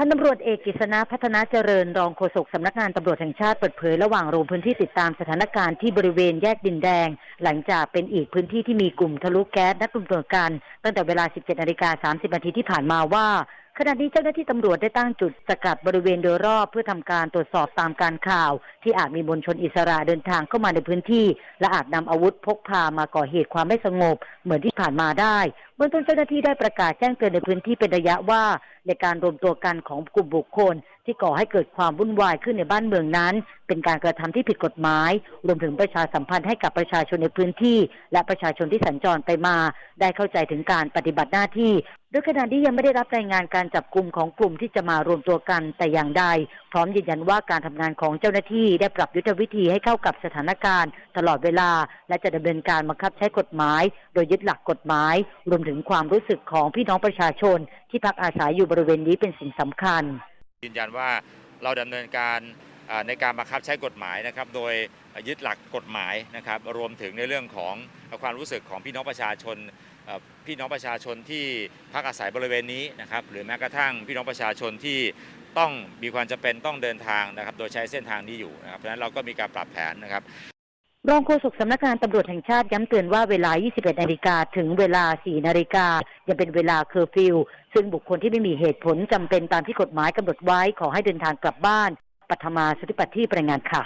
พันตำรวจเอกกิษณะพัฒนาเจริญรองโฆษกสำนักงานตำรวจแห่งชาติเปิดเผยระหว่างลงพื้นที่ติดตามสถานการณ์ที่บริเวณแยกดินแดง หลังจากเป็นอีกพื้นที่ที่มีกลุ่มทะลุแก๊สนัดรวมตัวกัน ตั้งแต่เวลา 17นาฬิกา30นาทีที่ผ่านมาว่า ขณะนี้เจ้าหน้าที่ตำรวจได้ตั้งจุดสกัดบริเวณโดยรอบเพื่อทำการตรวจสอบตามการข่าว ที่อาจมีมวลชนอิสระเดินทางเข้ามาในพื้นที่ และอาจนำอาวุธพกพามาก่อเหตุความไม่สงบ เหมือนที่ผ่านมาได้เบื้องต้นเจ้าหน้าที่ได้ประกาศแจ้งเตือนในพื้นที่เป็นระยะว่าในการรวมตัวกันของกลุ่มบุคคล ที่ก่อให้เกิดความวุ่นวายขึ้นในบ้านเมืองนั้น เป็นการกระทำที่ผิดกฎหมาย รวมถึงประชาสัมพันธ์ให้กับประชาชนในพื้นที่ และประชาชนที่สัญจรไปมา ได้เข้าใจถึงการปฏิบัติหน้าที่โดยขณะนี้ยังไม่ได้รับรายงานการจับกลุ่มของกลุ่มที่จะมารวมตัวกันแต่อย่างใด พร้อมยืนยันว่าการทำงานของเจ้าหน้าที่ได้ปรับยุทธวิธีให้เข้ากับสถานการณ์ ตลอดเวลา และจะดำเนินการบังคับใช้กฎหมาย โดยยึดหลักกฎหมาย รวมถึงความรู้สึกของพี่น้องประชาชน ที่พักอาศัยอยู่บริเวณนี้เป็นสิ่งสำคัญ ยืนยันว่าเราดำเนินการในการบังคับใช้กฎหมายนะครับ โดยยึดหลักกฎหมายนะครับ รวมถึงในเรื่องของความรู้สึกของพี่น้องประชาชนพี่น้องประชาชนที่พักอาศัยบริเวณนี้นะครับ หรือแม้กระทั่งพี่น้องประชาชนที่ต้องมีความจำเป็นต้องเดินทางนะครับ โดยใช้เส้นทางนี้อยู่นะครับเพราะฉะนั้นเราก็มีการปรับแผนนะครับ รองโฆษกสำนักงานตำรวจแห่งชาติย้ำเตือนว่าเวลา 21 นาฬิกาถึงเวลา 4 นาฬิกายังเป็นเวลาเคอร์ฟิว ซึ่งบุคคลที่ไม่มีเหตุผลจำเป็นตามที่กฎหมายกำหนดไว้ขอให้เดินทางกลับบ้านปัทมาสุธิปัตที่รายงานค่ะ